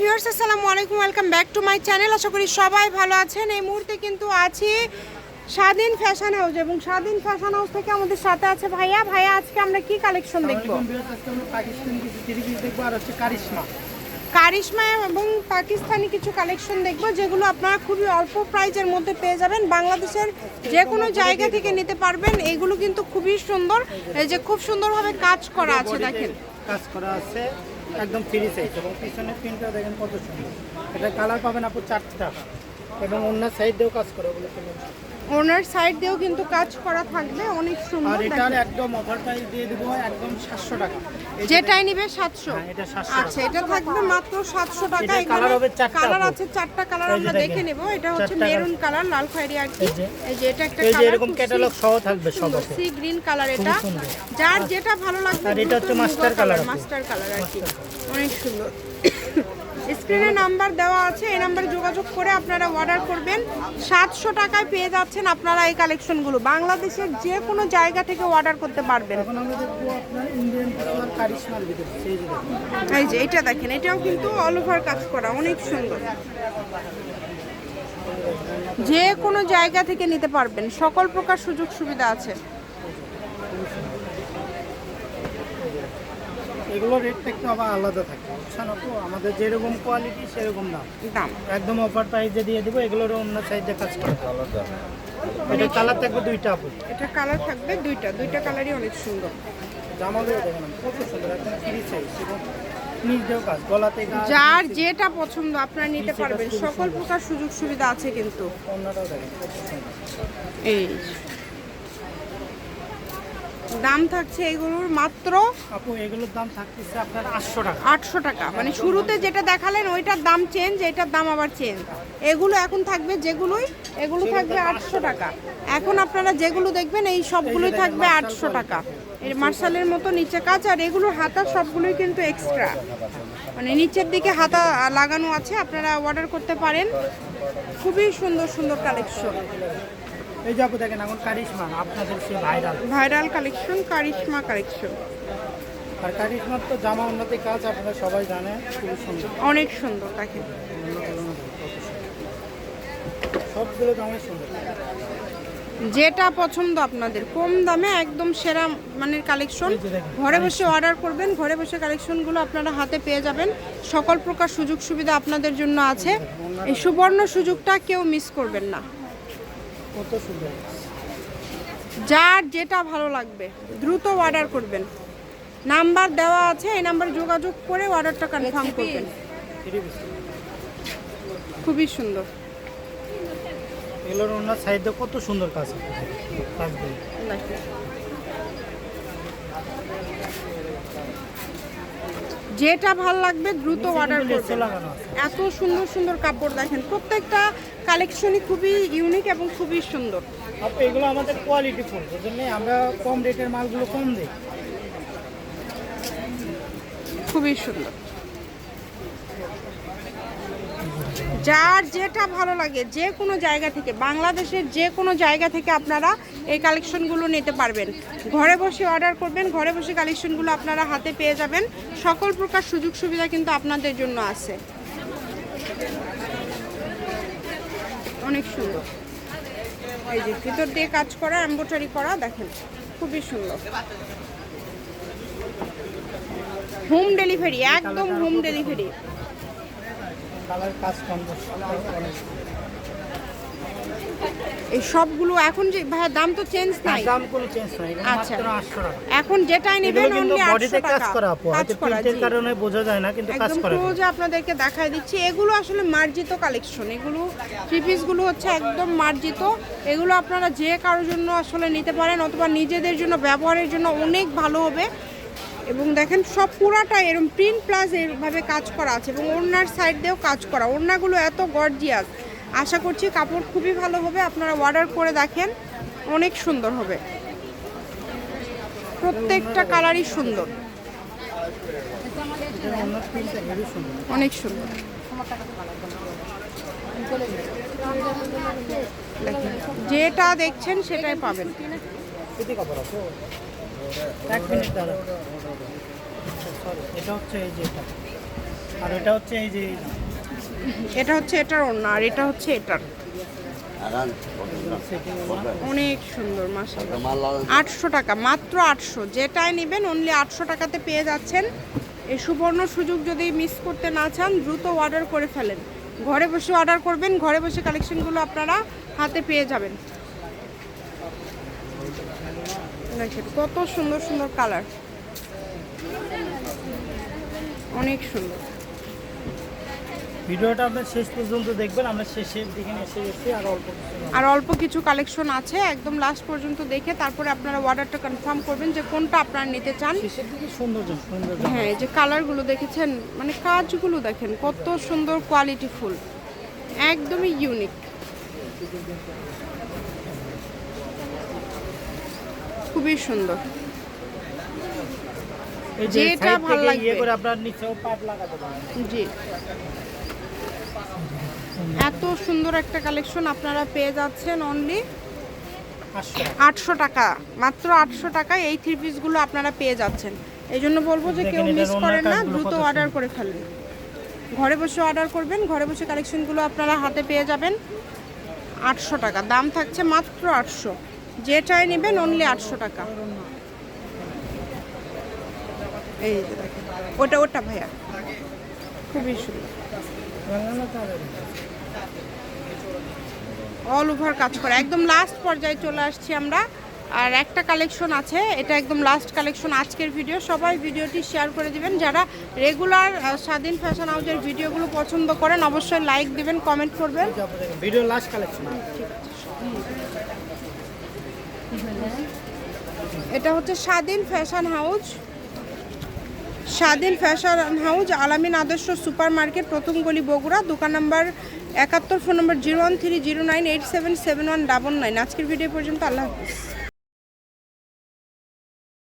Viewers আসসালামু আলাইকুম welcome back to my channel আশা করি সবাই ভালো আছেন। এই মুহূর্তে কিন্তু আছি স্বাধীন ফ্যাশন হাউস এবং স্বাধীন ফ্যাশন হাউস থেকে আমাদের সাথে আছে ভাইয়া। ভাইয়া আজকে আমরা কি কালেকশন দেখব? কারিশমা। এবং পাকিস্তানি কিছু কালেকশন দেখব যেগুলো আপনারা খুবই অল্প প্রাইজের মধ্যে পেয়ে যাবেন। বাংলাদেশের যে কোনো জায়গা থেকে নিতে পারবেন। এগুলো কিন্তু খুবই সুন্দর। এই যে খুব সুন্দরভাবে কাজ করা আছে দেখেন। কাজ করা আছে। একদম ফ্রি সাইজ এবং পিছনের প্রিন্টটা দেখেন কত সুন্দর। এটা কালার পাবেন আপু চারটা। এবং অন্য সাইড দিয়েও কাজ করে ওগুলো। ওনার সাইড দিয়েও কিন্তু কাজ করা থাকবে অনেক আর সুন্দর এটার দেখেন। একদম অফার প্রাইস দিয়ে দেবো একদম সাতশো টাকা। যেটাই নিবে সাতশো। হ্যাঁ, এটা 700 আচ্ছা এটা থাকবে মাত্র সাতশো টাকা। এটার এখানে colour হবে চারটা কালার আছে চারটা কালার আমরা দেখে। নেব। এটা হচ্ছে মেরুন কালার লাল খয়েরি আর কি। এই যে। এটা একটা কালার এরকম ক্যাটালগ সহ থাকবে সব আছে। সি গ্রিন কালার এটা। যার যেটা ভালো লাগবে আর এটা হচ্ছে মাস্টার কালার মাস্টার কালার আর কি। অনেক সুন্দর। স্ক্রিনে নাম্বার দেওয়া আছে এই নাম্বারে যোগাযোগ করে আপনারা অর্ডার করবেন। সাতশো টাকায় পেয়ে যাচ্ছেন আপনারা এই কালেকশনগুলো বাংলাদেশের যে কোনো জায়গা থেকে অর্ডার করতে পারবেন। এই যে এটা দেখেন এটাও কিন্তু অল ওভার কাজ করা অনেক সুন্দর। যে কোনো জায়গা থেকে নিতে পারবেন সকল প্রকার সুযোগ সুবিধা আছে। এগুলোর রেটটা একটু আবার আলাদা থাকে। বুঝছেন আপু? আমাদের যেরকম কোয়ালিটি সেরকম দাম। দাম। একদম অফার প্রাইসে দিয়ে দেবো এগুলোর অন্য সাইডে কাজ করে এটা কালার থাকবে দুইটা আপু। এটা কালার থাকবে দুইটা। দুইটা কালারই অনেক সুন্দর। জামাগুলো দেখেন কত সুন্দর। একদম ফ্রি সাইজ এবং কাজ। গলাতে যার যেটা পছন্দ আপনারা নিতে পারবেন। সকল প্রকার সুযোগ সুবিধা আছে কিন্তু। এই দাম থাকছে এগুলোর মাত্র আপু এগুলোর দাম থাকতেছে আপনার আটশো টাকা। আটশো টাকা। মানে শুরুতে যেটা দেখালেন ওইটার দাম চেঞ্জ এটার দাম আবার চেঞ্জ এগুলো এখন থাকবে যেগুলোই এগুলো থাকবে আটশো টাকা। এখন আপনারা যেগুলো দেখবেন এই সবগুলোই থাকবে আটশো টাকা। এর মার্শালের মতো নিচে কাজ আর এগুলোর হাতা সবগুলোই কিন্তু এক্সট্রা মানে নিচের দিকে হাতা লাগানো আছে আপনারা অর্ডার করতে পারেন। খুবই সুন্দর সুন্দর কালেকশন এই যে আপু দেখেন এখন কারিশমা আপনাদের সে viral. Viral collection Karishma collection. আর কারিশমার তো জামা উন্নতি কাজ আপনারা সবাই জানে খুবই সুন্দর। অনেক সুন্দর দেখেন। সবগুলো দামে সুন্দর। যেটা পছন্দ আপনাদের কম দামে একদম সেরা মানের কালেকশন। ঘরে বসে অর্ডার করবেন ঘরে বসে কালেকশনগুলো আপনারা হাতে পেয়ে যাবেন। সকল প্রকার সুযোগ সুবিধা আপনাদের জন্য আছে। এই সুবর্ণ সুযোগটা কেউ মিস করবেন না। কত সুন্দর। যার যেটা ভালো লাগবে দ্রুত অর্ডার করবেন। নাম্বার দেওয়া আছে এই নাম্বার যোগাযোগ করে অর্ডারটা কনফার্ম করবেন। খুবই সুন্দর। এগুলোর সাইডে কত সুন্দর কাজ কাজগুলো। যেটা ভালো লাগবে দ্রুত অর্ডার করবেন। এত সুন্দর সুন্দর কাপড় দেখেন। প্রত্যেকটা কালেকশনই খুবই ইউনিক এবং খুবই সুন্দর। এগুলো আমাদের কোয়ালিটি ফুল জন্য আমরা কম রেটের মালগুলো কম দিই। খুবই সুন্দর। যার যেটা ভালো লাগে, যে কোনো জায়গা থেকে, বাংলাদেশের যে কোনো জায়গা থেকে আপনারা এই কালেকশনগুলো নিতে পারবেন। ঘরে বসে অর্ডার করবেন, ঘরে বসে কালেকশনগুলো আপনারা হাতে পেয়ে যাবেন। সকল প্রকার সুযোগ সুবিধা কিন্তু আপনাদের জন্য আছে। অনেক সুন্দর। এই যে ভিতর দিয়ে কাজ করা এম্ব্রয়ডারি করা, দেখেন, খুবই সুন্দর। হোম ডেলিভারি একদম হোম ডেলিভারি কালার কাজ কম এই সবগুলো এখন যে ভাই দাম তো চেঞ্জ নাই। দাম কোনো চেঞ্জ নাই। আচ্ছা। এখন যেটাই নেবেন অনলি বডিতে 800 কাজ টাকা। করা আপু। কাজ হয়তো করা প্রিন্টের কারণে বোঝা যায় না কিন্তু কাজ একদম করা। ক্লোজ আপনাদেরকে দেখাই দিচ্ছি। এগুলো আসলে মার্জিত কালেকশন এগুলো থ্রি পিসগুলো হচ্ছে একদম মার্জিত। এগুলো আপনারা যে কারোর জন্য আসলে নিতে পারেন অথবা নিজেদের জন্য ব্যবহারের জন্য অনেক ভালো হবে। এবং দেখেন সব পুরাটা এরকম প্রিন্ট প্লাস এরভাবে কাজ করা আছে এবং ওড়নার সাইড দিয়েও কাজ করা। ওড়নাগুলো এত গর্জিয়াস আশা করছি কাপড় খুবই ভালো হবে। আপনারা অর্ডার করে দেখেন, অনেক সুন্দর হবে। প্রত্যেকটা কালারই সুন্দর। অনেক সুন্দর। যেটা দেখছেন সেটাই পাবেন। এক মিনিট দাঁড়া সরি এটা হচ্ছে এই যে এটা। আর এটা হচ্ছে এই যে এটা হচ্ছে এটার ওড়না আর এটা হচ্ছে এটার। অনেক সুন্দর মাসা আটশো টাকা মাত্র আটশো। যেটাই নেবেন অনলি আটশো টাকাতে পেয়ে যাচ্ছেন। এই সুবর্ণ সুযোগ যদি মিস করতে না চান দ্রুত অর্ডার করে ফেলেন। ঘরে বসে অর্ডার করবেন ঘরে বসে কালেকশনগুলো আপনারা হাতে পেয়ে যাবেন। দেখেন কত সুন্দর সুন্দর কালার। অনেক সুন্দর। ভিডিওটা আপনার শেষ পর্যন্ত দেখবেন আমরা শেষের দিকে এসে গেছি আর অল্প কিছু আর অল্প কিছু কালেকশন আছে একদম লাস্ট পর্যন্ত দেখে তারপরে আপনারা অর্ডারটা কনফার্ম করবেন যে কোনটা আপনারা নিতে চান। শেষের দিকে সৌন্দর্য সৌন্দর্য। হ্যাঁ এই যে কালারগুলো দেখেছেন মানে কাজগুলো দেখেন কত সুন্দর কোয়ালিটি ফুল। একদমই ইউনিক খুবই সুন্দর। যেটা ভালো লাগবে। ইয়ে করে আপনার নিচেও পাট লাগাতে পারেন। জি। এত সুন্দর একটা কালেকশন আপনারা পেয়ে যাচ্ছেন অনলি আটশো টাকা মাত্র আটশো টাকায় এই থ্রি পিসগুলো আপনারা পেয়ে যাচ্ছেন। এই জন্য বলব যে কেউ মিস করেন না দ্রুত অর্ডার করে ফেলেন ঘরে বসে অর্ডার করবেন ঘরে বসে কালেকশনগুলো আপনারা হাতে পেয়ে যাবেন। আটশো টাকা দাম থাকছে মাত্র আটশো। যেটাই নেবেন অনলি আটশো টাকা। এই ওটা ওটা ভাইয়া। খুবই সুন্দর। অল ওভার কাজ করে। একদম লাস্ট পর্যায়ে চলে আসছি আমরা। আর একটা কালেকশন আছে এটা একদম লাস্ট কালেকশন আজকের ভিডিও সবাই ভিডিওটি শেয়ার করে দিবেন। যারা রেগুলার স্বাধীন ফ্যাশন হাউসের ভিডিওগুলো পছন্দ করেন অবশ্যই লাইক দিবেন কমেন্ট করবেন। ভিডিও লাস্ট কালেকশন এটা হচ্ছে Swadhin fashion house. Swadhin fashion house, Alamin Adarsha super market প্রথম গলি বগুড়া, দোকান নাম্বার একাত্তর, phone number zero one three zero nine eight seven seven one double nine. আজকের ভিডিও পর্যন্ত আল্লাহ হাফিজ।